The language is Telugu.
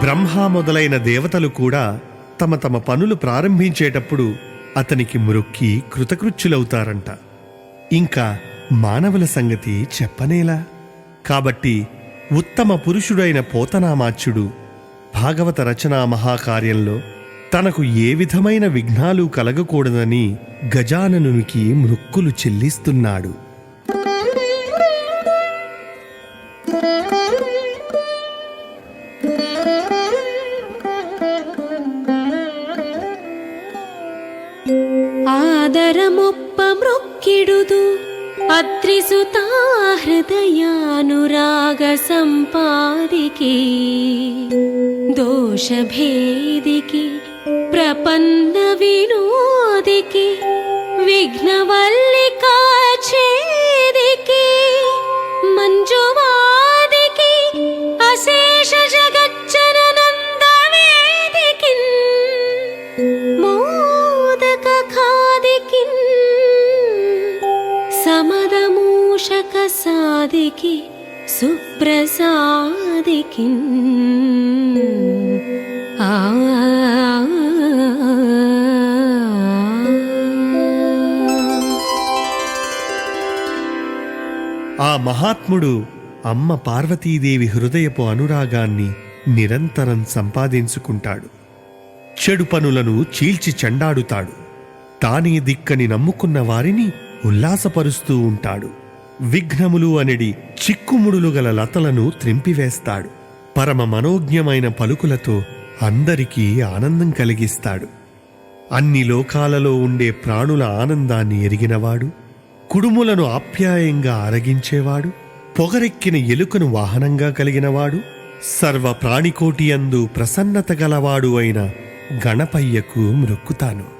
బ్రహ్మ మొదలైన దేవతలు కూడా తమ తమ పనులు ప్రారంభించేటప్పుడు అతనికి మురొక్కి కృతకృత్యులవుతారంట. ఇంకా మానవుల సంగతి చెప్పనేలా? కాబట్టి ఉత్తమ పురుషుడైన పోతనామాచ్యుడు భాగవత రచనా మహాకార్యంలో తనకు ఏ విధమైన విఘ్నాలు కలగకూడదని గజాననునికి మృక్కులు చెల్లిస్తున్నాడు. ಆದರಮೊಪ್ಪ ಮೃಕ್ಕಿಡುದು ಅದ್ರಿಸುತ್ತಾ ಹೃದಯಾನುರಾಗ ಸಂಪಾದಿಕೆ ದೋಷ ಭೇದಿಕೆ ಪ್ರಪನ್ನ ವಿನೋದಿಕೆ ವಿಘ್ನವಲ್ಲಿಕಾ మోదక సమదమూషక సాదికి సుప్రసాదికిన్. ఆ. ఆ మహాత్ముడు అమ్మ పార్వతీదేవి హృదయపు అనురాగాన్ని నిరంతరం సంపాదించుకుంటాడు. చెడు పనులను చీల్చి చెండాడుతాడు. తానే దిక్కని నమ్ముకున్న వారిని ఉల్లాసపరుస్తూ ఉంటాడు. విఘ్నములు అనడి చిక్కుముడులు గల లతలను త్రింపివేస్తాడు. పరమ మనోజ్ఞమైన పలుకులతో అందరికీ ఆనందం కలిగిస్తాడు. అన్ని లోకాలలో ఉండే ప్రాణుల ఆనందాన్ని ఎరిగినవాడు. కుడుములను ఆప్యాయంగా అరగించేవాడు. పొగరెక్కిన ఎలుకను వాహనంగా కలిగినవాడు. సర్వ ప్రాణికోటి అందు ప్రసన్నత గలవాడు అయిన గణపయ్యకు మృక్కుతాను.